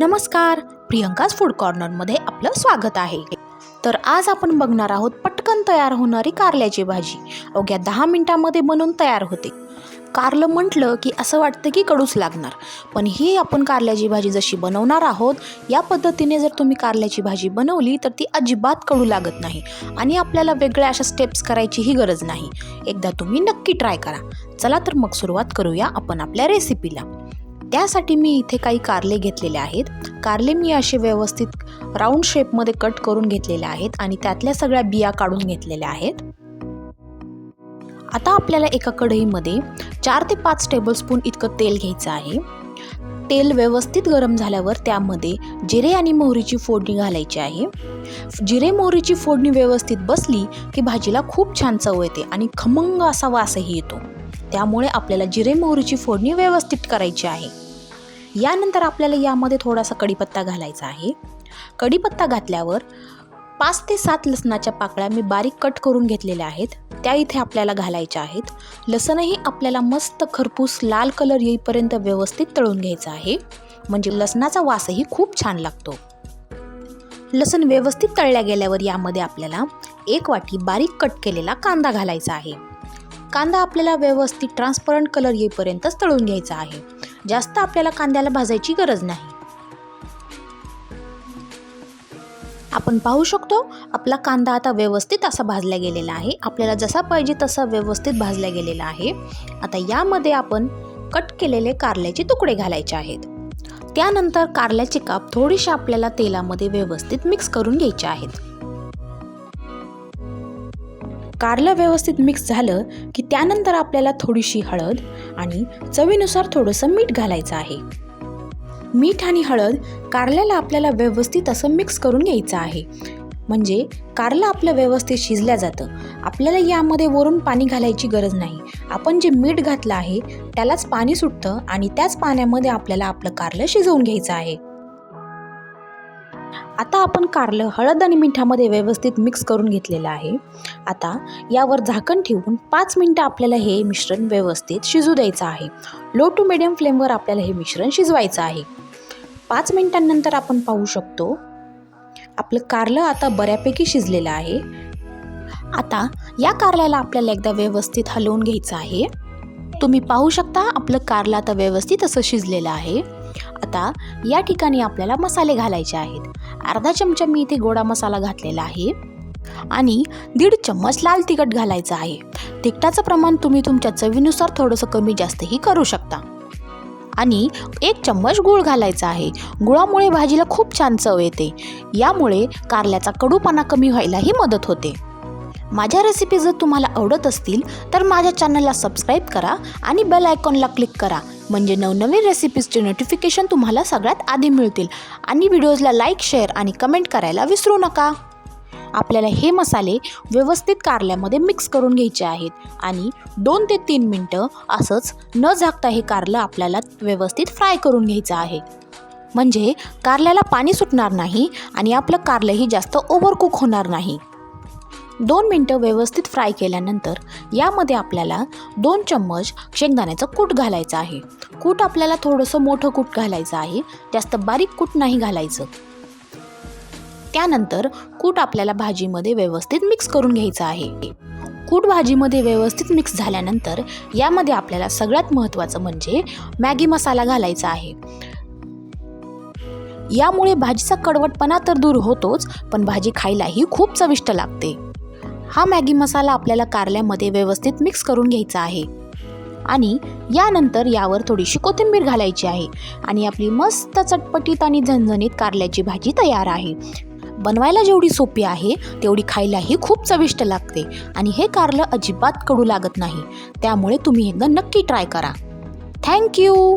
नमस्कार प्रियंकाज फूड कॉर्नरमध्ये आपलं स्वागत आहे. तर आज आपण बघणार आहोत पटकन तयार होणारी कारल्याची भाजी. अवघ्या दहा मिनिटामध्ये बनवून तयार होते. कारलं म्हटलं की असं वाटतं की कडूच लागणार. पण ही आपण कारल्याची भाजी जशी बनवणार आहोत या पद्धतीने जर तुम्ही कारल्याची भाजी बनवली तर ती अजिबात कडू लागत नाही आणि आपल्याला वेगळ्या अशा स्टेप्स करायचीही गरज नाही. एकदा तुम्ही नक्की ट्राय करा. चला तर मग सुरुवात करूया आपण आपल्या रेसिपीला त्यासाठी मी इथे काही कारले घेतलेले आहेत. कारले मी असे व्यवस्थित राऊंड शेपमध्ये कट करून घेतलेले आहेत आणि त्यातल्या सगळ्या बिया काढून घेतलेल्या आहेत. आता आपल्याला एका कढईमध्ये चार ते पाच टेबलस्पून इतकं तेल घ्यायचं आहे. तेल व्यवस्थित गरम झाल्यावर त्यामध्ये जिरे आणि मोहरीची फोडणी घालायची आहे. जिरे मोहरीची फोडणी व्यवस्थित बसली की भाजीला खूप छान चव येते आणि खमंग असा वासही येतो. त्यामुळे आपल्याला जिरे मोहरीची फोडणी व्यवस्थित करायची आहे. यानंतर आपल्याला यामध्ये थोडासा कढीपत्ता घालायचा आहे. कढीपत्ता घातल्यावर पाच ते सात लसणाच्या पाकळ्या मी बारीक कट करून घेतलेल्या आहेत. त्या इथे आपल्याला घालायच्या आहेत. लसणही आपल्याला मस्त खरपूस लाल कलर येईपर्यंत व्यवस्थित तळून घ्यायचं आहे. म्हणजे लसणाचा वासही खूप छान लागतो. लसण व्यवस्थित तळल्या गेल्यावर यामध्ये आपल्याला एक वाटी बारीक कट केलेला कांदा घालायचा आहे. कांदा आपल्याला व्यवस्थित ट्रान्सपरंट कलर येईपर्यंतच तळून घ्यायचा आहे. जास्त आपल्याला कांद्याला भाजायची गरज नाही. आपण पाहू शकतो आपला कांदा आता व्यवस्थित असा भाजला गेलेला आहे. आपल्याला जसा पाहिजे तसा व्यवस्थित भाजला गेलेला आहे. आता यामध्ये आपण कट केलेले कारल्याचे तुकडे घालायचे आहेत. त्यानंतर कारल्याचे काप थोडीशी आपल्याला तेलामध्ये व्यवस्थित मिक्स करून घ्यायचे आहेत. कारलं व्यवस्थित मिक्स झालं की त्यानंतर आपल्याला थोडीशी हळद आणि चवीनुसार थोडंसं मीठ घालायचं आहे. मीठ आणि हळद कारल्याला आपल्याला व्यवस्थित असं मिक्स करून घ्यायचं आहे. म्हणजे कारलं आपलं व्यवस्थित शिजल्या जातं. आपल्याला यामध्ये वरून पाणी घालायची गरज नाही. आपण जे मीठ घातलं आहे त्यालाच पाणी सुटतं आणि त्याच पाण्यामध्ये आपल्याला आपलं कारलं शिजवून घ्यायचं आहे. आता आपण कारलं हळद आणि मिठामध्ये व्यवस्थित मिक्स करून घेतलेलं आहे. आता यावर झाकण ठेवून पाच मिनटं आपल्याला हे मिश्रण व्यवस्थित शिजू द्यायचं आहे. लो टू मिडियम फ्लेमवर आपल्याला हे मिश्रण शिजवायचं आहे. पाच मिनटांनंतर आपण पाहू शकतो आपलं कारलं आता बऱ्यापैकी शिजलेलं आहे. आता या कारल्याला आपल्याला एकदा व्यवस्थित हलवून घ्यायचं आहे. तुम्ही पाहू शकता आपलं कारलं आता व्यवस्थित असं शिजलेलं आहे. आता या ठिकाणी आपल्याला मसाले घालायचे आहेत. अर्धा चमचा मी इथे गोडा मसाला घातलेला आहे. आणि दीड चम्मच लाल तिखट घालायचं आहे. तिखटाचं प्रमाण तुम्ही तुमच्या चवीनुसार थोडंसं कमी जास्तही करू शकता. आणि एक चम्मच गूळ घालायचा आहे. गुळामुळे भाजीला खूप छान चव येते. यामुळे कारल्याचा कडूपणा कमी व्हायलाही मदत होते. माझ्या रेसिपी जर तुम्हाला आवडत असतील तर माझ्या चॅनलला सबस्क्राईब करा आणि बेल आयकॉनला क्लिक करा. म्हणजे नवनवीन रेसिपीजचे नोटिफिकेशन तुम्हाला सगळ्यात आधी मिळतील. आणि व्हिडिओजला लाईक शेअर आणि कमेंट करायला विसरू नका. आपल्याला हे मसाले व्यवस्थित कारल्यामध्ये मिक्स करून घ्यायचे आहेत. आणि दोन ते तीन मिनटं असंच न झाकता हे कारलं आपल्याला व्यवस्थित फ्राय करून घ्यायचं आहे. म्हणजे कारल्याला पाणी सुटणार नाही आणि आपलं कारलंही जास्त ओव्हरकुक होणार नाही. दोन मिनटं व्यवस्थित फ्राय केल्यानंतर यामध्ये आपल्याला दोन चम्मच शेंगदाण्याचं कूट घालायचं आहे. कूट आपल्याला थोडंसं मोठं कूट घालायचं आहे. जास्त बारीक कूट नाही घालायचं. त्यानंतर कूट आपल्याला भाजीमध्ये व्यवस्थित मिक्स करून घ्यायचं आहे. कूट भाजीमध्ये व्यवस्थित मिक्स झाल्यानंतर यामध्ये आपल्याला सगळ्यात महत्त्वाचं म्हणजे मॅगी मसाला घालायचा आहे. यामुळे भाजीचा कडवटपणा तर दूर होतोच पण भाजी खायलाही खूप चविष्ट लागते. हा मॅगी मसाला आपल्याला कारल्यामध्ये व्यवस्थित मिक्स करून घ्यायचा आहे. आणि यानंतर यावर थोडीशी कोथिंबीर घालायची आहे. आणि आपली मस्त चटपटीत आणि झणझणीत कारल्याची भाजी तयार आहे. बनवायला जेवढी सोपी आहे तेवढी खायलाही खूप चविष्ट लागते. आणि हे कारलं अजिबात कडू लागत नाही. त्यामुळे तुम्ही एकदा नक्की ट्राय करा. थँक्यू